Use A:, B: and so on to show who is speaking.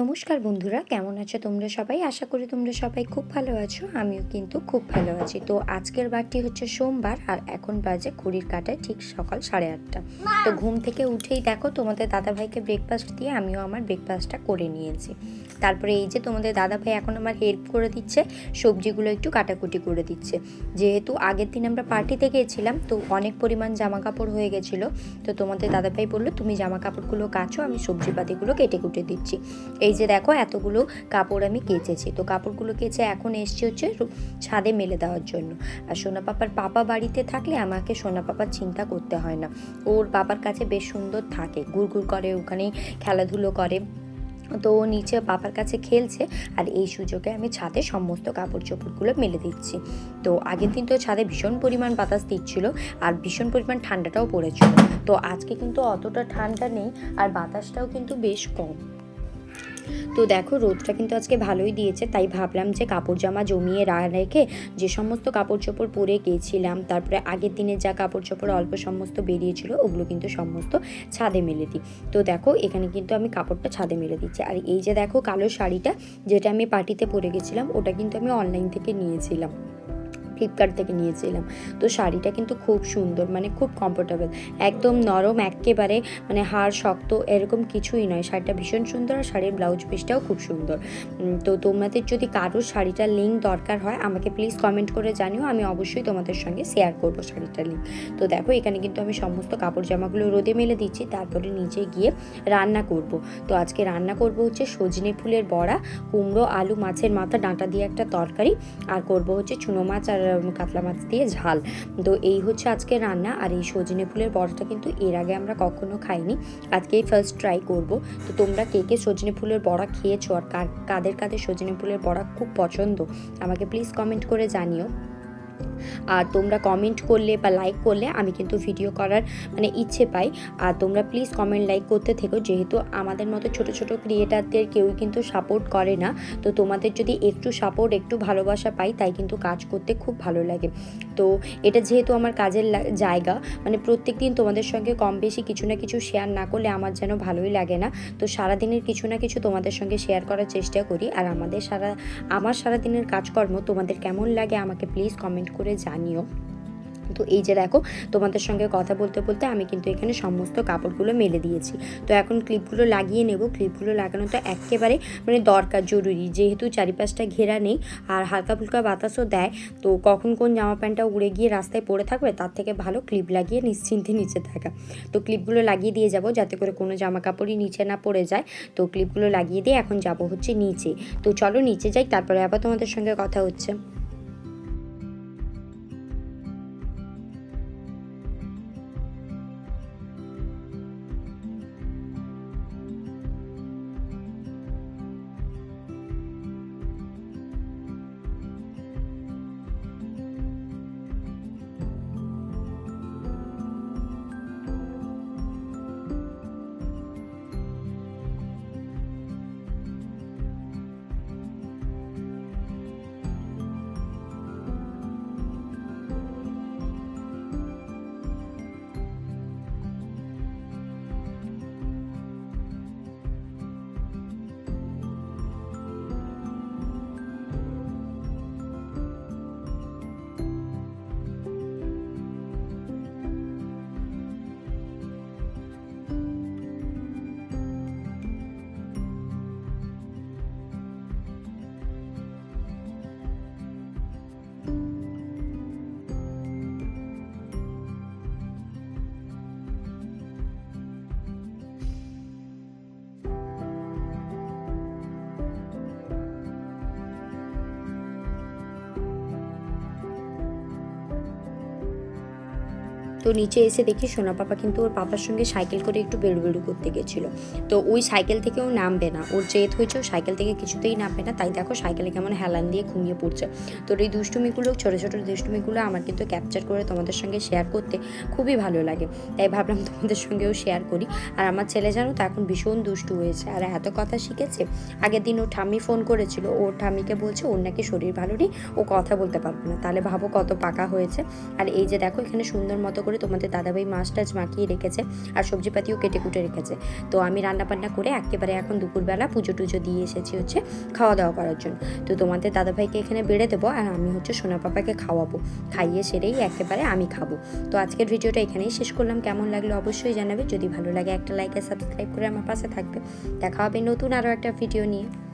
A: নমস্কার বন্ধুরা, কেমন আছো তোমরা সবাই? আশা করি তোমরা সবাই খুব ভালো আছো, আমিও কিন্তু খুব ভালো আছি। তো আজকের বারটি হচ্ছে সোমবার, আর এখন বাজে ঘড়ির কাটায় ঠিক সকাল সাড়ে আটটা। তো ঘুম থেকে উঠেই দেখো তোমাদের দাদাভাইকে ব্রেকফাস্ট দিয়ে আমিও আমার ব্রেকফাস্টটা করে নিয়েছি। তারপরে এই যে তোমাদের দাদাভাই এখন আমার হেল্প করে দিচ্ছে, সবজিগুলো একটু কাটাকুটি করে দিচ্ছে। যেহেতু আগের দিন আমরা পার্টিতে গিয়েছিলাম, তো অনেক পরিমাণ জামা কাপড় হয়ে গেছিল। তো তোমাদের দাদাভাই বলল, তুমি জামা কাপড়গুলো কাচো, আমি সবজিপাতিগুলো কেটে কুটে দিচ্ছি। এই যে দেখো, এতগুলো কাপড় আমি কেচেছি। তো কাপড়গুলো কেচে এখন এসছি হচ্ছে ছাদে মেলে দেওয়ার জন্য। আর সোনা পাপার পাপা বাড়িতে থাকলে আমাকে সোনা পাপার চিন্তা করতে হয় না। ওর বাবার কাছে বেশ সুন্দর থাকে গুড় করে, ওখানেই খেলাধুলো করে। তো ও নিচে পাপার কাছে খেলছে আর এই সুযোগে আমি ছাদে সমস্ত কাপড় চোপড়গুলো মেলে দিচ্ছি। তো আগের দিন তো ছাদে ভীষণ পরিমাণ বাতাস দিচ্ছিল আর ভীষণ পরিমাণ ঠান্ডাটাও পড়েছিল। তো আজকে কিন্তু অতটা ঠান্ডা নেই আর বাতাসটাও কিন্তু বেশ কম। তো দেখো, রোদটা কিন্তু আজকে ভালোই দিয়েছে। তাই ভাবলাম যে কাপড় জামা জমিয়ে রেখে যে সমস্ত কাপড় চোপড় পরে গিয়েছিলাম তারপরে আগের দিনে যা কাপড় চোপড় অল্প সমস্ত বেরিয়েছিল, ওগুলো কিন্তু সমস্ত ছাদে মেলে দিই। তো দেখো, এখানে কিন্তু আমি কাপড়টা ছাদে মেলে দিচ্ছি। আর এই যে দেখো, কালো শাড়িটা যেটা আমি পার্টিতে পরে গেছিলাম, ওটা কিন্তু আমি অনলাইন থেকে নিয়েছিলাম। ফ্লিপকার্ট থেকে নিয়েছিলাম। তো শাড়িটা কিন্তু খুব সুন্দর মানে খুব কমফোর্টেবল একদম নরম, একেবারে মানে হাড় শক্ত এরকম কিছুই নয়। শাড়িটা ভীষণ সুন্দর আর শাড়ির ব্লাউজ পিসটাও খুব সুন্দর। তো তোমাদের যদি কারোর শাড়িটার লিঙ্ক দরকার হয়, আমাকে প্লিজ কমেন্ট করে জানিও, আমি অবশ্যই তোমাদের সঙ্গে শেয়ার করব শাড়িটার লিঙ্ক তো দেখো, এখানে কিন্তু আমি সমস্ত কাপড় জামাগুলো রোদে মেলে দিচ্ছি, তারপরে নিচে গিয়ে রান্না করব। তো আজকে রান্না করব হচ্ছে সজনে ফুলের বড়া, কুমড়ো, আলু, মাছের মাথা, ডাঁটা দিয়ে একটা তরকারি, আর করব হচ্ছে চুনো মাছ আর কাতলা মাছ দিয়ে ঝাল। তো এই হচ্ছে আজকে রান্না। আর এই সজনে ফুলের বড়াটা কিন্তু এর আগে আমরা কখনো খাইনি। আজকে এই ফার্স্ট ট্রাই করব। তো তোমরা কে কে সজনে ফুলের বড়া খেয়েছো? আর কাদের কাদের সজনে ফুলের বড়া খুব পছন্দ? আমাকে প্লিজ কমেন্ট করে জানিও। আর তোমরা কমেন্ট করলে বা লাইক করলে আমি কিন্তু ভিডিও করার মানে ইচ্ছে পাই। আর তোমরা প্লিজ কমেন্ট লাইক করতে থেকো, যেহেতু আমাদের মতো ছোট ছোট ক্রিয়েটারদের কেউই কিন্তু সাপোর্ট করে না। তো তোমাদের যদি একটু সাপোর্ট একটু ভালোবাসা পাই, তাই কিন্তু কাজ করতে খুব ভালো লাগে। তো এটা যেহেতু আমার কাজের জায়গা মানে প্রত্যেক দিন তোমাদের সঙ্গে কম বেশি কিছু না কিছু শেয়ার না করলে আমার যেন ভালোই লাগে না। তো সারাদিনের কিছু না কিছু তোমাদের সঙ্গে শেয়ার করার চেষ্টা করি। আর আমাদের সারা আমার সারাদিনের কাজকর্ম তোমাদের কেমন লাগে আমাকে প্লিজ কমেন্ট করে জানিও। তো এই যে দেখো, তোমাদের সঙ্গে কথা বলতে বলতে আমি কিন্তু এখানে সমস্ত কাপড়গুলো মেলে দিয়েছি। তো এখন ক্লিপগুলো লাগিয়ে নেব। ক্লিপগুলো লাগানো তো একেবারে মানে দরকার, জরুরি। যেহেতু চারিপাশটা ঘেরা নেই আর হালকা ফুলকা বাতাসও দেয়, তো কখন কোন জামা প্যান্টটা উড়ে গিয়ে রাস্তায় পড়ে থাকবে তার থেকে ভালো ক্লিপ লাগিয়ে নিশ্চিন্তে নিচে থাকা। তো ক্লিপগুলো লাগিয়ে দিয়ে যাব যাতে করে কোনো জামা কাপড়ই নিচে না পড়ে যায়। তো ক্লিপগুলো লাগিয়ে দিয়ে এখন যাব হচ্ছে নিচে। তো চলো নিচে যাই, তারপরে আবার তোমাদের সঙ্গে কথা হচ্ছে। তো নিচে এসে দেখি সোনা পাপা কিন্তু ওর পাপার সঙ্গে সাইকেল করে একটু বেড়ু বেরু করতে গেছিল। তো ওই সাইকেল থেকে ও নামবে না। ওর জেদ হয়েছে ও সাইকেল থেকে কিছুতেই নামবে না। তাই দেখো সাইকেলে কেমন হেলান দিয়ে ঘুমিয়ে পড়ছে। তো এই দুষ্টুমিগুলো, ছোটো ছোটো দুষ্টুমিগুলো আমার কিন্তু ক্যাপচার করে তোমাদের সঙ্গে শেয়ার করতে খুবই ভালো লাগে। তাই ভাবলাম তোমাদের সঙ্গেও শেয়ার করি। আর আমার ছেলে জানো তো এখন ভীষণ দুষ্টু হয়েছে। আর এত কথা শিখেছে। আগের দিন ও ঠাম্মি ফোন করেছিল। ওর ঠাম্মিকে বলছে, ওর নাকি শরীর ভালো নেই। ও কথা বলতে পারবে না। তাহলে ভাবো কত পাকা হয়েছে। আর এই যে দেখো এখানে সুন্দর মতো করে করে তোমাদের দাদাভাই মাছ টাছ মাখিয়ে রেখেছে আর সবজিপাতিও কেটে কুটে রেখেছে। তো আমি রান্না বান্না করে একেবারে এখন দুপুরবেলা পুজো টুজো দিয়ে এসেছি হচ্ছে খাওয়া দাওয়া করার জন্য। তো তোমাদের দাদাভাইকে এখানে বেড়ে দেবো আর আমি হচ্ছে সোনা পাপাকে খাওয়াবো। খাইয়ে সেরেই একেবারে আমি খাব। তো আজকের ভিডিওটা এখানেই শেষ করলাম। কেমন লাগল অবশ্যই জানাবে। যদি ভালো লাগে একটা লাইক আর সাবস্ক্রাইব করে আমার পাশে থাকবে। দেখা হবে নতুন আরও একটা ভিডিও নিয়ে।